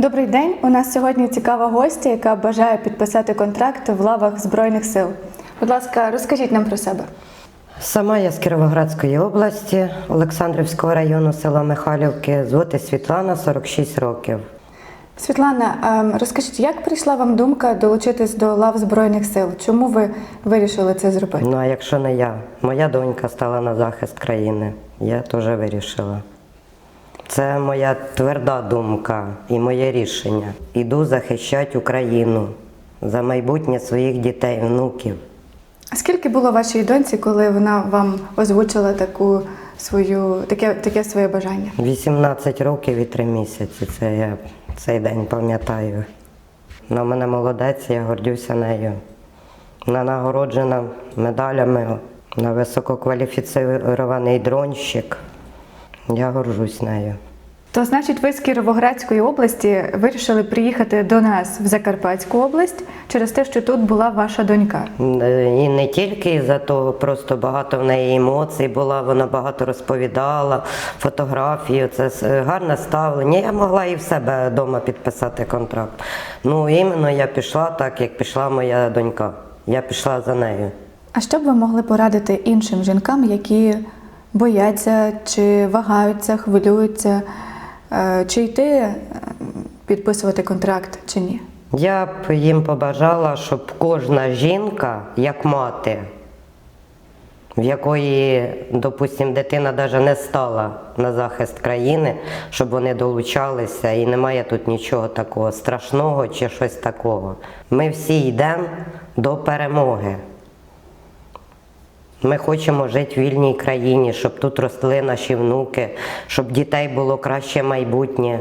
Добрий день. У нас сьогодні цікава гостя, яка бажає підписати контракт в лавах Збройних сил. Будь ласка, розкажіть нам про себе. Сама я з Кіровоградської області, Олександрівського району села Михайлівки. Звати Світлана, 46 років. Світлана, ем, розкажіть, як прийшла вам думка долучитись до лав Збройних сил? Чому ви вирішили це зробити? Ну а якщо не я, моя донька стала на захист країни. Я теж вирішила. Це моя тверда думка і моє рішення. Іду захищати Україну за майбутнє своїх дітей, внуків. А скільки було вашій доньці, коли вона вам озвучила таку свою таке, таке своє бажання? 18 років і 3 місяці. Це я цей день пам'ятаю. Вона в мене молодець, я гордюся нею. Вона нагороджена медалями на висококваліфіцірований дронщик. Я горжусь нею. То значить, ви з Кіровоградської області вирішили приїхати до нас в Закарпатську область через те, що тут була ваша донька. Е, І не тільки за того, просто багато в неї емоцій була, вона багато розповідала, фотографії, це гарне ставлення. Я могла і в себе вдома підписати контракт. Ну, іменно я пішла так, як пішла моя донька. Я пішла за нею. А що б ви могли порадити іншим жінкам, які бояться чи вагаються, хвилюються, е, чи йти е, підписувати контракт чи ні? Я б їм побажала, щоб кожна жінка, як мати, в якої, допустим, дитина навіть не стала на захист країни, щоб вони долучалися, і немає тут нічого такого страшного чи щось такого. Ми всі йдемо до перемоги. Ми хочемо жити в вільній країні, щоб тут росли наші внуки, щоб дітей було краще майбутнє.